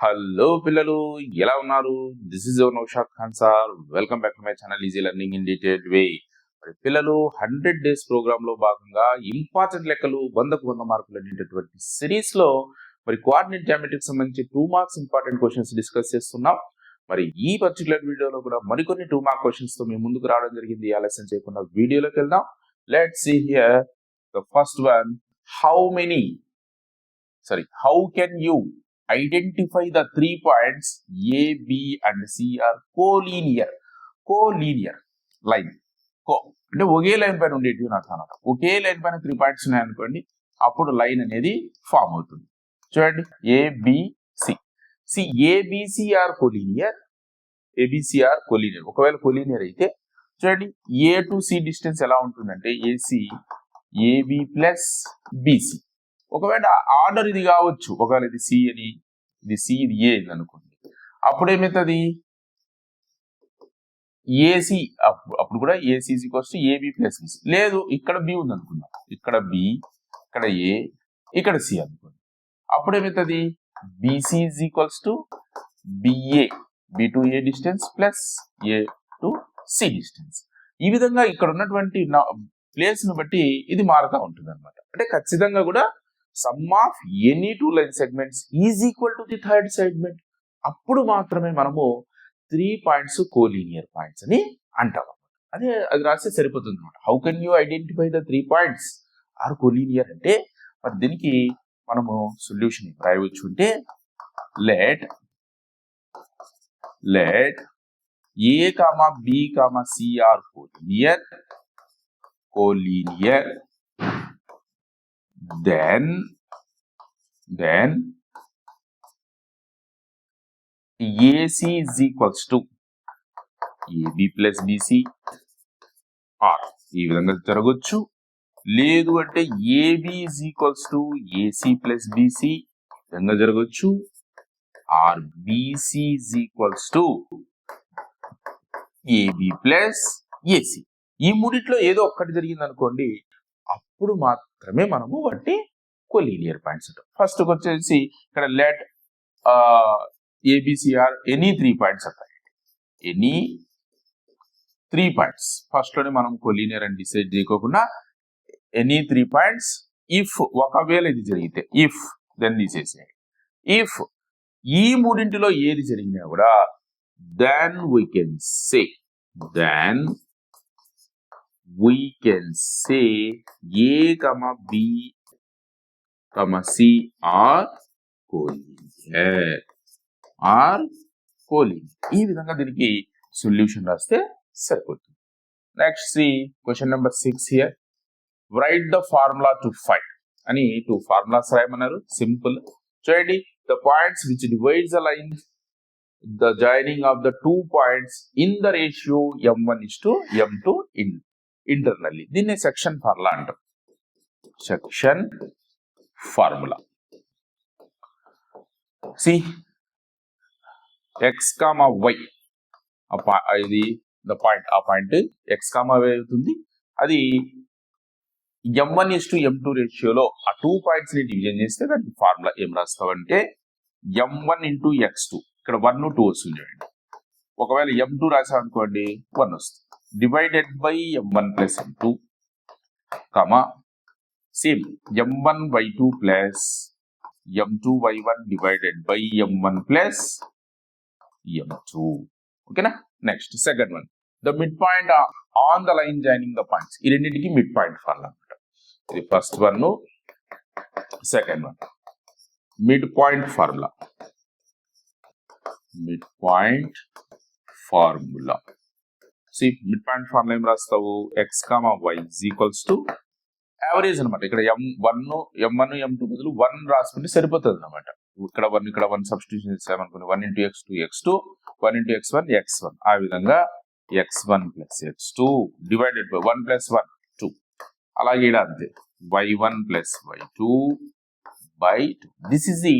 Hello పిల్లలు ఎలా ఉన్నారు? This is your Naushad Khan sir welcome back to my channel easy learning in detailed way మరి పిల్లలు hundred days ప్రోగ్రామ్లో భాగంగా ఇంపార్టెంట్ లెక్కలు వందకు వంద మార్కులు అనేటటువంటి సిరీస్లో మరి కోఆర్డినేట్ జామెట్రిక్ సంబంధించి two marks important questions discuss చేస్తున్నాం. మరి ఈ పర్టికులర్ వీడియోలో కూడా మరికొన్ని టూ మార్క్ క్వశ్చన్స్తో మేము ముందుకు రావడం జరిగింది. ఆలస్యం చేయకుండా వీడియోలోకి వెళ్దాం. Let see here the first one how many sorry how can you identify the three points A, B, and C are collinear. Collinear line. Co అంటే ఒకే లైన్ పైన ఉండేటివి నాకు అనమాట ఒకే లైన్ పైన త్రీ పాయింట్స్ ఉన్నాయనుకోండి అప్పుడు లైన్ అనేది ఫామ్ అవుతుంది. చూడండి A B C C A B C are collinear A B C are collinear ఒకవేళ కొలీనియర్ అయితే చూడండి ఏ టు సి డిస్టెన్స్ ఎలా ఉంటుందంటే ఏసి ఏబి ప్లస్ బిసి ఒకవేళ ఆర్డర్ ఇది కావచ్చు ఒకవేళ ఇది సి అని ఇది సి ఇది ఏ అని అనుకోండి. అప్పుడు ఏమవుతుంది? ఏసీ అప్పుడు కూడా AC equals to AB plus BC లేదు ఇక్కడ బి ఉంది అనుకుందాం. ఇక్కడ బి ఇక్కడ ఏ ఇక్కడ సి అనుకోండి. అప్పుడు ఏమవుతుంది? BC is equals to BA. B to A distance plus A to C distance. ఈ విధంగా ఇక్కడ ఉన్నటువంటి ప్లేస్ను బట్టి ఇది మారుతూ ఉంటుంది అనమాట అంటే ఖచ్చితంగా కూడా sum of any two line segments is equal to the third segment. అప్పుడు మాత్రమే మనము త్రీ పాయింట్స్ కోలీనియర్ పాయింట్స్ అని అంటాం. అదే అది రాస్తే సరిపోతుంది అనమాట how can you identify the three points are collinear అంటే మరి దీనికి మనము సొల్యూషన్ రాయవచ్చు అంటే let let A comma B comma C are collinear collinear then then AC is equals to AB plus BC or ఈ విధంగా జరగొచ్చు లేదు అంటే AB is equals to AC plus BC విధంగా జరగొచ్చు or BC is equals to AB plus AC ఈ మూడిట్లో ఏదో ఒక్కటి జరిగింది అనుకోండి అప్పుడు మాత్రమే మనము వాటి కొలీనియర్ పాయింట్స్ అంటాం. ఫస్ట్ వచ్చేసి ఇక్కడ let ABC are any three points అంటాయి any three points ఫస్ట్లోనే మనం కొలీనియర్ అని డిసైడ్ చేయకోకుండా ఎనీ త్రీ పాయింట్స్ ఇఫ్ ఒకవేళ ఇది జరిగితే ఇఫ్ దెన్ తీసేసేయండి ఇఫ్ ఈ మూడింటిలో ఏది జరిగినా కూడా then we can say then we can say A, comma B, comma C are collinear. Are collinear. ఈ విధంగా దీనికి సొల్యూషన్ రాస్తే సరిపోతుంది. Next C question number six here write the formula to five అని టూ ఫార్ములాస్ రాయమన్నారు. Simple చూడండి the points which divides the line the joining of the two points in the ratio m one is to m two in internally దీన్ని section formula అంటాం. Section formula C x comma y ఇది the point ఆ point X comma why అవుతుంది. అది m one is to m two రేషియోలో ఆ two పాయింట్స్ని division చేస్తే దానికి ఫార్ములా ఏం రాస్తామంటే M one into X two ఇక్కడ వన్ టూ వస్తుంది చూడండి. ఒకవేళ ఎం టూ రాసామనుకోండి వన్ వస్తుంది. Divided by m1 plus m2 comma same m1 y2 plus m2 y1 divided by m1 plus m2 okay na next second one the midpoint uh, on the line joining the points ఈ రెండింటికి mid point formula అనమాట ఇది first one second one mid point formula mid point formula C mid point formula ఏం రాస్తావు? X comma Y is equals to average అనమాట ఇక్కడ M one M one M two బదులు one రాసుకుంటే సరిపోతుంది అనమాట ఇక్కడ వన్ ఇక్కడ వన్ సబ్స్టిట్యూషన్ చేసామనుకోండి one into X two X two one into X one X one ఆ విధంగా X one plus X two divided by one plus one two అలాగే ఇలా అంతే. Y one plus Y two by two this is the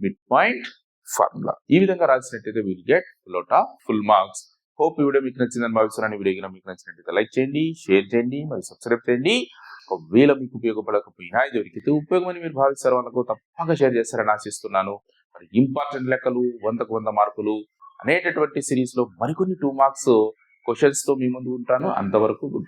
mid point formula ఈ విధంగా రాసినట్టయితే will get lot of full marks hope ఈ video మీకు నచ్చిందని భావిస్తున్నాను. Video మీకు నచ్చినట్లయితే లైక్ చేయండి షేర్ చేయండి మరియు సబ్స్క్రైబ్ చేయండి. ఒకవేళ మీకు ఉపయోగపడకపోయినా ఇది ఎవరికైతే ఉపయోగమని మీరు భావిస్తారు వాళ్ళకు తప్పక షేర్ చేస్తారని ఆశిస్తున్నాను. మరి ఇంపార్టెంట్ లెక్కలు వందకు వంద మార్కులు అనేటటువంటి సిరీస్లో మరికొన్ని టూ మార్క్స్ క్వశ్చన్స్తో మీ ముందు ఉంటాను. అంతవరకు good.